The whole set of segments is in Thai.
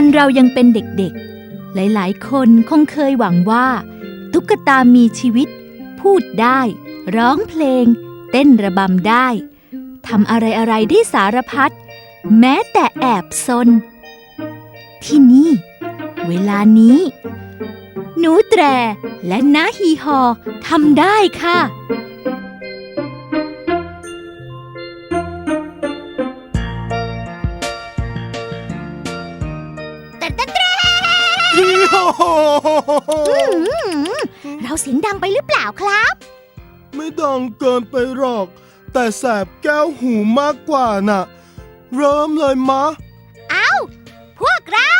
ตอนเรายังเป็นเด็กๆ หลายๆ คนคงเคยหวังว่า ตุ๊กตามีชีวิต พูดได้ ร้องเพลง เต้นระบำได้ทำอะไรๆได้สารพัดแม้แต่แอบซน ที่นี่ เวลานี้ หนูแตรและน้าฮีฮอทำได้ค่ะ โฮโฮเราเสียงดังไปหรือเปล่าครับ ไม่ดังเกินไปหรอก แต่แสบแก้วหูมากกว่าน่ะ เริ่มเลยมะ เอาพวกเรา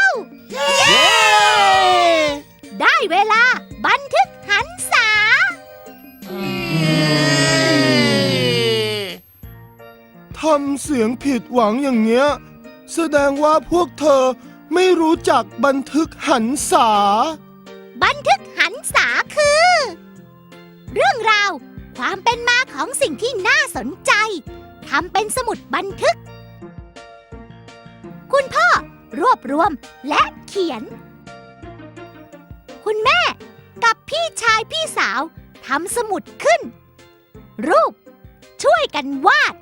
ได้เวลาบันทึกหันษา ทำเสียงผิดหวังอย่างเงี้ย แสดงว่าพวกเธอ ไม่รู้จักบันทึกหันษา บันทึกหันษาคือ เรื่องราว ความเป็นมาของสิ่งที่น่าสนใจทำเป็นสมุดบันทึก คุณพ่อรวบรวมและเขียน คุณแม่กับพี่ชายพี่สาวทำสมุดขึ้น รูป ช่วยกันวาด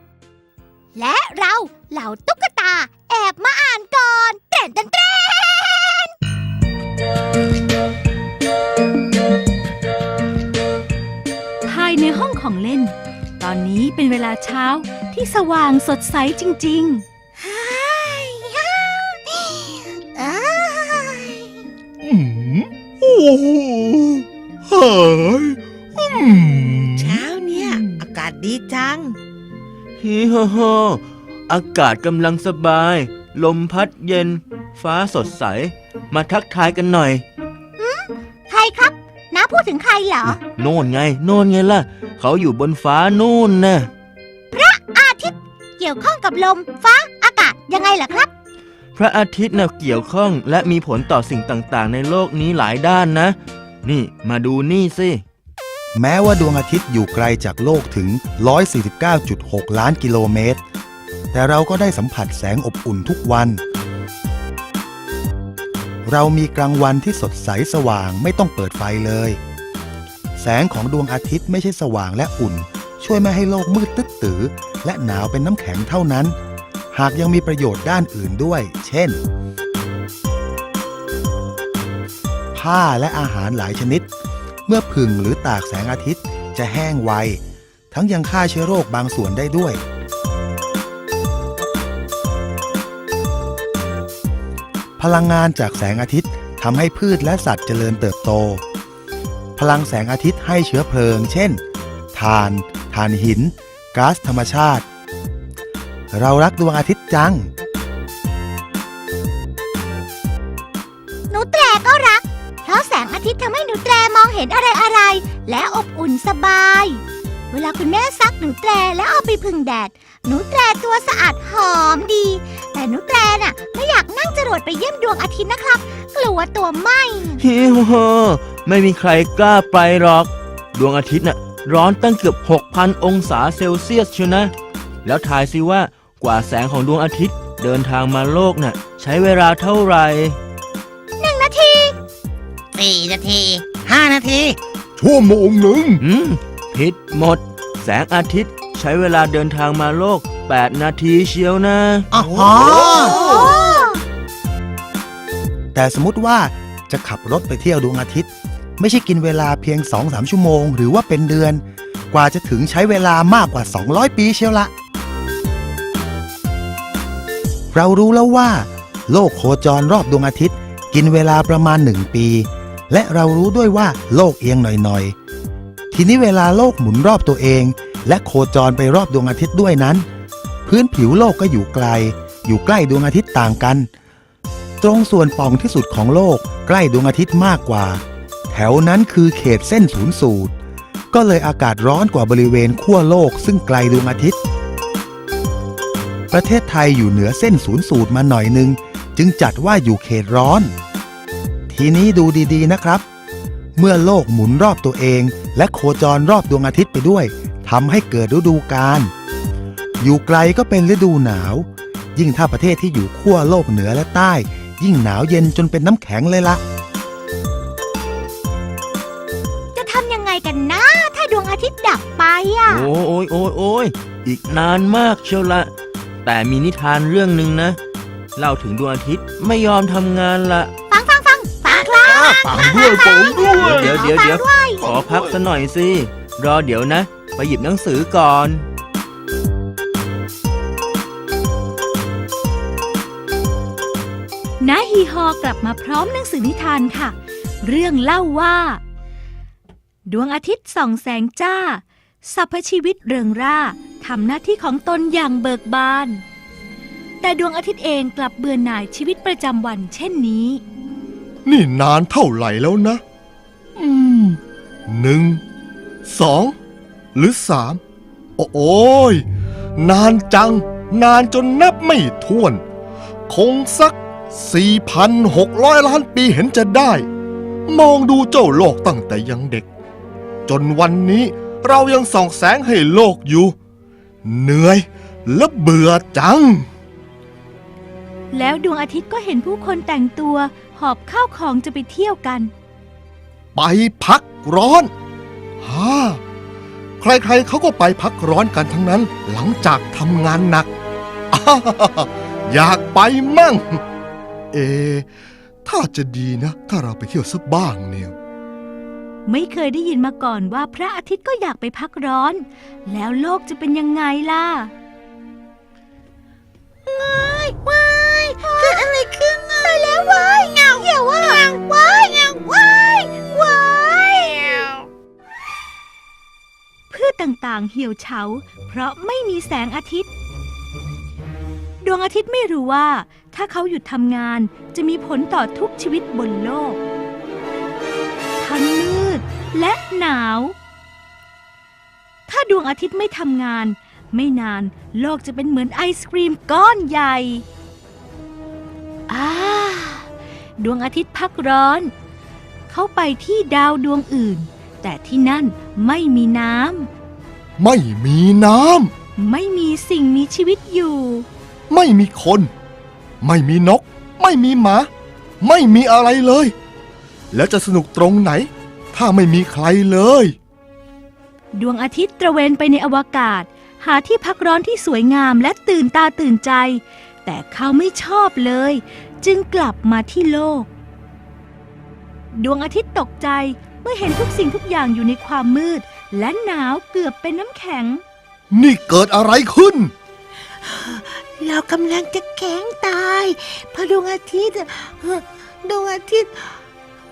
และเราเหล่าตุ๊กตาแอบมาอ่านก่อน นเต้นเต้นภายในห้องของเล่น ตอนนี้เป็นเวลาเช้าที่สว่างสดใสจริงฮ่ายฮ่ายอ้ายอืมโอ้โหหายอืมเช้าเนี่ยอากาศดีจังฮีโฮโฮอากาศกำลังสบาย ลมพัดเย็น ฟ้าสดใส มาทักทายกันหน่อย ใครครับน้าพูดถึงใครเหรอ โน่นไง โน่นไงล่ะ เขาอยู่บนฟ้านู่นนะอาทิตย์ เกี่ยวข้องกับลม ฟ้า อากาศยังไงล่ะครับ พระอาทิตย์น่ะเกี่ยวข้องและมีผลต่อสิ่งต่างๆ ในโลกนี้หลายด้านนะ นี่มาดูนี่สิ แม้ว่าดวงอาทิตย์อยู่ไกลจากโลกถึง 149.6 ล้านกิโลเมตร แต่เราก็ได้สัมผัสแสงอบอุ่นทุกวัน เรามีกลางวันที่สดใสสว่างไม่ต้องเปิดไฟเลย แสงของดวงอาทิตย์ไม่ใช่สว่างและอุ่น ช่วยไม่ให้โลกมืดตึ๊ดตือ และหนาวเป็นน้ำแข็งเท่านั้น หากยังมีประโยชน์ด้านอื่นด้วย เช่น ผ้าและอาหารหลายชนิด เมื่อผึ่งหรือตากแสงอาทิตย์จะแห้งไว ทั้งยังฆ่าเชื้อโรคบางส่วนได้ด้วย ลังงานจากแสงอาทิตย์ทำให้พืชและสัตว์เจริญเติบโต พลังแสงอาทิตย์ให้เชื้อเพลิง เช่นถ่านถ่านหินก๊าซธรรมชาติ เรารักดวงอาทิตย์จัง หนูแตรก็รัก เพราะแสงอาทิตย์ทำให้หนูแตรมองเห็นอะไรอะไร และอบอุ่นสบาย เวลาคุณแม่ซักหนูแตรแล้วเอาไปพึ่งแดด หนูแตรตัวสะอาดหอมดี แต่หนูแตรน่ะไม่อยากนั่งจรวดไปเยี่ยมดวงอาทิตย์นะครับ กลัวตัวไหมฮีโฮโฮไม่มีใครกล้าไปหรอก ดวงอาทิตย์น่ะร้อนตั้งเกือบ 6,000 องศาเซลเซียสเชียวนะ แล้วทายสิว่ากว่าแสงของดวงอาทิตย์เดินทางมาโลกน่ะ ใช้เวลาเท่าไหร่ หนึ่งนาที สี่นาทีห้านาที ชั่วโมงหนึ่ง อืมผิดหมด แสงอาทิตย์ใช้เวลาเดินทางมาโลก 8 นาทีเชียวนะ อ๋อแต่สมมติว่าจะขับรถไปเที่ยวดวงอาทิตย์ ไม่ใช่กินเวลาเพียง 2-3 ชั่วโมง หรือว่าเป็นเดือน กว่าจะถึงใช้เวลามากกว่า 200 ปีเชียวละ เรารู้แล้วว่า โลกโคจรรอบดวงอาทิตย์ กินเวลาประมาณ 1 ปี และเรารู้ด้วยว่าโลกเอียงหน่อยๆ ทีนี้เวลาโลกหมุนรอบตัวเอง และโคจรไปรอบดวงอาทิตย์ด้วยนั้น พื้นผิวโลกก็อยู่ไกล อยู่ใกล้ดวงอาทิตย์ต่างกัน ตรงส่วนป่องที่สุดของโลกใกล้ดวงอาทิตย์มากกว่า แถวนั้นคือเขตเส้นศูนย์สูตร ก็เลยอากาศร้อนกว่าบริเวณขั้วโลกซึ่งไกลดวงอาทิตย์ ประเทศไทยอยู่เหนือเส้นศูนย์สูตรมาหน่อยนึง จึงจัดว่าอยู่เขตร้อน ทีนี้ดูดีๆนะครับ เมื่อโลกหมุนรอบตัวเอง และโคจรรอบดวงอาทิตย์ไปด้วยทำให้เกิดฤดูกาล อยู่ไกลก็เป็นฤดูหนาว ยิ่งถ้าประเทศที่อยู่ขั้วโลกเหนือและใต้ ยิ่งหนาวเย็นจนเป็นน้ำแข็งเลยละ จะทำยังไงกันนะ ถ้าดวงอาทิตย์ดับไปอะ โอ้ยโอ้ยโอ้ยโอ้ยอีกนานมากเชียวละ แต่มีนิทานเรื่องหนึ่งนะเล่าถึงดวงอาทิตย์ไม่ยอมทำงานละ ฟังฟังฟังฟังครับปังด้วยปังด้วยเดี๋ยวเดี๋ยวเดี๋ยวขอพักสักหน่อยสิ รอเดี๋ยวนะ ไปหยิบหนังสือก่อน นาฮีฮอกลับมาพร้อมหนังสือนิทานค่ะ เรื่องเล่าว่า ดวงอาทิตย์ส่องแสงจ้าสรรพชีวิตเริงร่าทำหน้าที่ของตนอย่างเบิกบาน แต่ดวงอาทิตย์เองกลับเบื่อหน่ายชีวิตประจำวันเช่นนี้ นี่นานเท่าไหร่แล้วนะ อืมหนึ่งสองหรือสามโอ้โอยนานจัง นานจนนับไม่ถ้วน คงสัก 4,600 ล้านปีเห็นจะได้ มองดูเจ้าโลกตั้งแต่ยังเด็ก จนวันนี้เรายังส่องแสงให้โลกอยู่ เหนื่อยและเบื่อจัง แล้วดวงอาทิตย์ก็เห็นผู้คนแต่งตัว หอบข้าวของจะไปเที่ยวกัน ไปพักร้อนฮ่าใครๆเขาก็ไปพักร้อนกันทั้งนั้นหลังจากทำงานหนักอ้าอยากไปมั่ง เอะถ้าจะดีนะ ถ้าเราไปเที่ยวสักบ้างเนี่ย ไม่เคยได้ยินมาก่อนว่าพระอาทิตย์ก็อยากไปพักร้อน แล้วโลกจะเป็นยังไงล่ะว้ายเกิดอะไรขึ้นอะตายแล้วว้ายเงาเหี่ยวว่าว้ายเงาว้ายว้ายพืชต่างๆเหี่ยวเฉา เพราะไม่มีแสงอาทิตย์ ดวงอาทิตย์ไม่รู้ว่า ถ้าเขาหยุดทำงานจะมีผลต่อทุกชีวิตบนโลก ทั้งมืดและหนาว ถ้าดวงอาทิตย์ไม่ทำงาน ไม่นานโลกจะเป็นเหมือนไอศครีมก้อนใหญ่อาดวงอาทิตย์พักร้อน เขาไปที่ดาวดวงอื่น แต่ที่นั่นไม่มีน้ไม่มีน้ำ ไม่มีสิ่งมีชีวิตอยู่ำไม่มีคน ไม่มีนก ไม่มีหมา ไม่มีอะไรเลย แล้วจะสนุกตรงไหน ถ้าไม่มีใครเลย ดวงอาทิตย์ตระเวนไปในอวกาศ หาที่พักร้อนที่สวยงามและตื่นตาตื่นใจ แต่เขาไม่ชอบเลย จึงกลับมาที่โลก ดวงอาทิตย์ตกใจเมื่อเห็นทุกสิ่งทุกอย่างอยู่ในความมืด และหนาวเกือบเป็นน้ำแข็ง นี่เกิดอะไรขึ้น เรากำลังจะแข็งตายเพราะดวงอาทิตย์อะเอ่อดวงอาทิตย์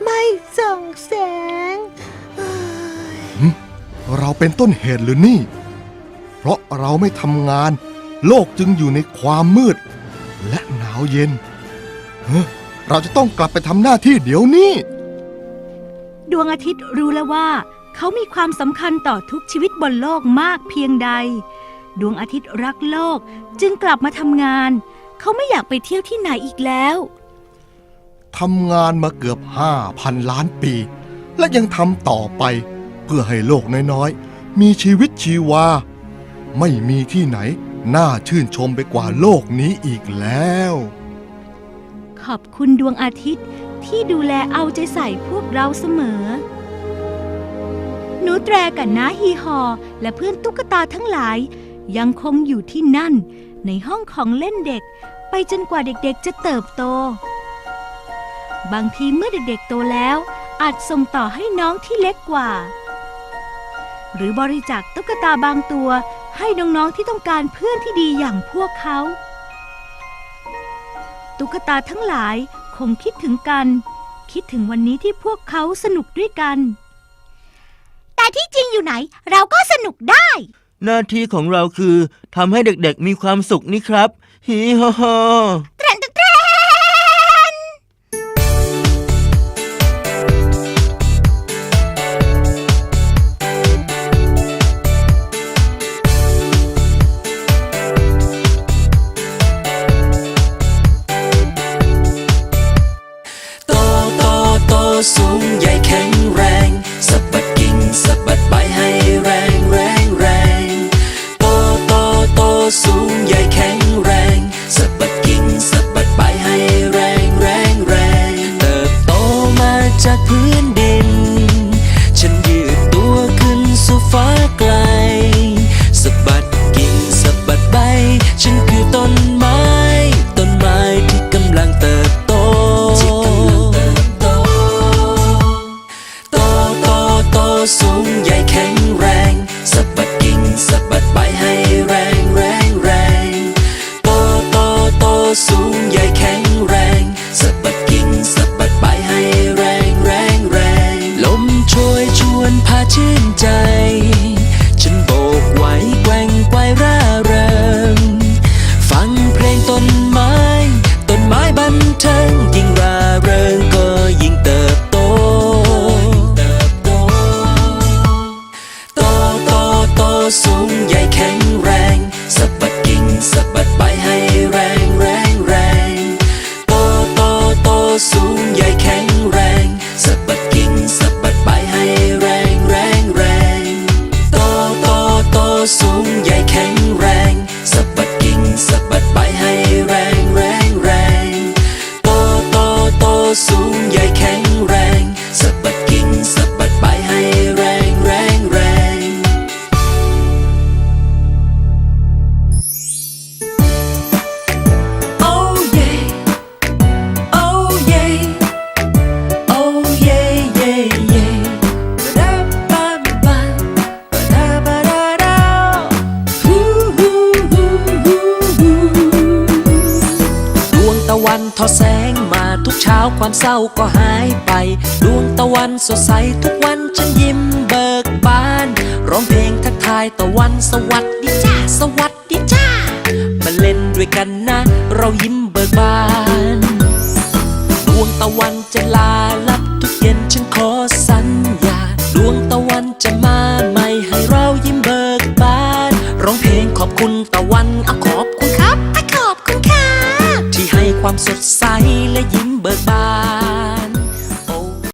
ไม่ส่องแสงเอ้ยเราเป็นต้นเหตุหรือนี่ เพราะเราไม่ทำงาน โลกจึงอยู่ในความมืด และหนาวเย็นเฮ้อเราจะต้องกลับไปทำหน้าที่เดี๋ยวนี้ ดวงอาทิตย์รู้แล้วว่า เขามีความสำคัญต่อทุกชีวิตบนโลกมากเพียงใด ดวงอาทิตย์รักโลกจึงกลับมาทำงาน เขาไม่อยากไปเที่ยวที่ไหนอีกแล้ว ทำงานมาเกือบห้าพันล้านปี และยังทำต่อไป เพื่อให้โลกน้อยๆ มีชีวิตชีวา ไม่มีที่ไหนน่าชื่นชมไปกว่าโลกนี้อีกแล้ว ขอบคุณดวงอาทิตย์ที่ดูแลเอาใจใส่พวกเราเสมอ หนูแตรกับน้าฮีฮอ และเพื่อนตุ๊กตาทั้งหลาย ยังคงอยู่ที่นั่น ในห้องของเล่นเด็ก ไปจนกว่าเด็กๆจะเติบโต บางทีเมื่อเด็กๆโตแล้ว อาจส่งต่อให้น้องที่เล็กกว่า หรือบริจาคตุ๊กตาบางตัวให้น้องๆที่ต้องการเพื่อนที่ดีอย่างพวกเขา ตุ๊กตาทั้งหลายคงคิดถึงกัน คิดถึงวันนี้ที่พวกเขาสนุกด้วยกัน แต่ที่จริงอยู่ไหนเราก็สนุกได้ หน้าที่ของเราคือทำให้เด็กๆมีความสุขนี่ครับ ฮีฮ่าฮ่ ทุกเช้าความเศร้าก็หายไป ดวงตะวันสดใสทุกวันฉันยิ้มเบิกบาน ร้องเพลงทักทายตะวันสวัสดีจ้าสวัสดีจ้ามาเล่นด้วยกันนะ เรายิ้มเบิกบาน ดวงตะวันจะลาลับทุกเย็นฉันขอสัญญา ดวงตะวันจะมาใหม่ให้เรายิ้มเบิกบาน ร้องเพลงขอบคุณตะวันอะขอบคุณครับอะขอบคุณค่ะที่ให้ความสดใสและยิ้ม goodbye.